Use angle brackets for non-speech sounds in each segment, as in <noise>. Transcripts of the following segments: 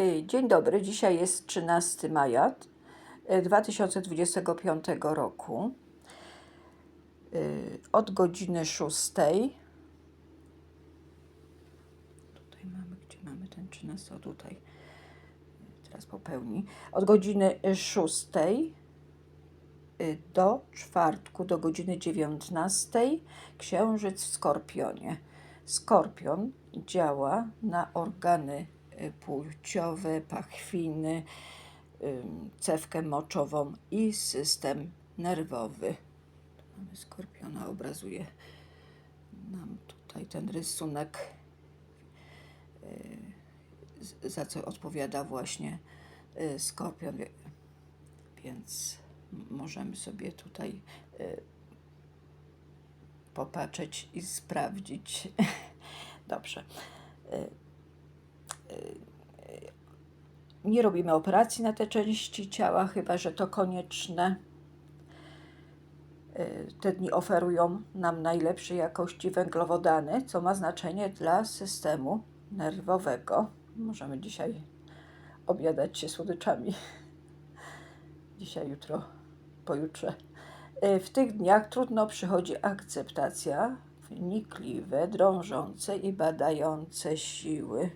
Y, Dzień dobry, dzisiaj jest 13 maja y, 2025 roku. Y, Od godziny 6. Tutaj mamy, gdzie mamy ten 13? O, tutaj. Teraz popełni. Od godziny 6 y, do czwartku, do godziny 19 księżyc w Skorpionie. Skorpion działa na organy płciowe, pachwiny, ym, cewkę moczową i system nerwowy. Mamy Skorpiona, obrazuje nam tutaj ten rysunek, y, za co odpowiada właśnie y, Skorpion. Więc możemy sobie tutaj y, popatrzeć i sprawdzić. <laughs> Dobrze. Y, y, Nie robimy operacji na te części ciała, chyba że to konieczne. Y, Te dni oferują nam najlepszej jakości węglowodany, co ma znaczenie dla systemu nerwowego. Możemy dzisiaj obiadać się słodyczami. <laughs> Dzisiaj, jutro, pojutrze. W tych dniach trudno przychodzi akceptacja, wnikliwe, drążące i badające siły.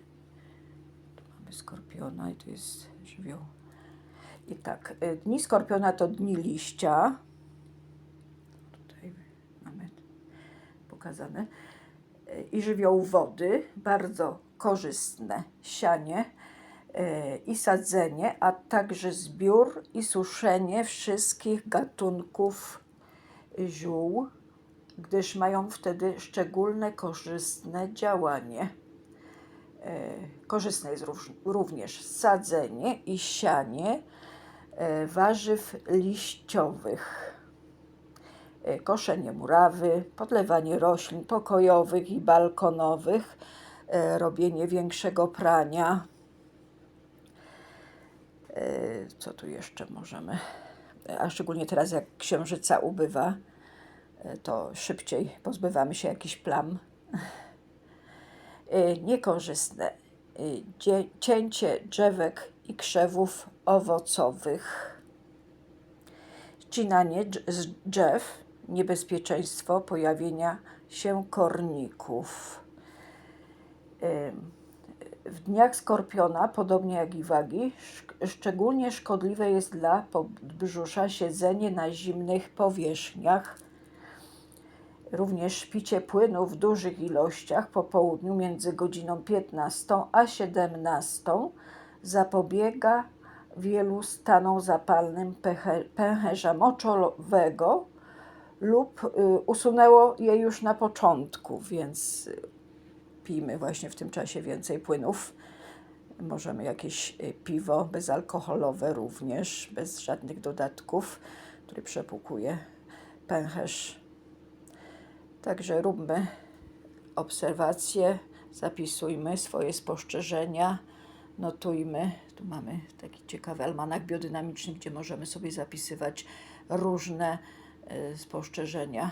Skorpiona i tu jest żywioł. I tak, y, dni skorpiona to dni liścia. Tutaj mamy pokazane. Y, I żywioł wody, bardzo korzystne sianie y, i sadzenie, a także zbiór i suszenie wszystkich gatunków ziół, gdyż mają wtedy szczególne korzystne działanie. E, Korzystne jest również sadzenie i sianie e, warzyw liściowych, e, koszenie murawy, podlewanie roślin pokojowych i balkonowych, robienie większego prania. Co tu jeszcze możemy? A szczególnie teraz, jak księżyca ubywa, to szybciej pozbywamy się jakichś plam niekorzystne. Y, Cięcie drzewek i krzewów owocowych. Ścinanie drzew, niebezpieczeństwo pojawienia się korników. W dniach skorpiona, podobnie jak i wagi, szczególnie szkodliwe jest dla podbrzusza siedzenie na zimnych powierzchniach, Również picie płynu w dużych ilościach po południu między godziną 15 a 17 zapobiega wielu stanom zapalnym pęcherza moczowego lub y, usunęło je już na początku, więc y, pijmy właśnie w tym czasie więcej płynów. Możemy jakieś y, piwo bezalkoholowe również, bez żadnych dodatków, który przepłukuje pęcherz Także róbmy obserwacje, zapisujmy swoje spostrzeżenia, notujmy. Tu mamy taki ciekawy almanak biodynamiczny, gdzie możemy sobie zapisywać różne e, spostrzeżenia.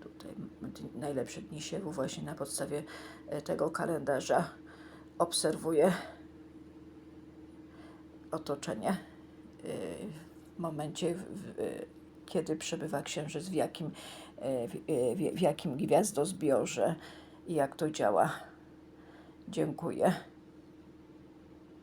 Tutaj najlepsze dni siewu właśnie na podstawie e, tego kalendarza obserwuję otoczenie e, w momencie, w, w, kiedy przebywa księżyc, w jakim, e, e, w, w jakim gwiazdozbiorze i jak to działa. Dziękuję.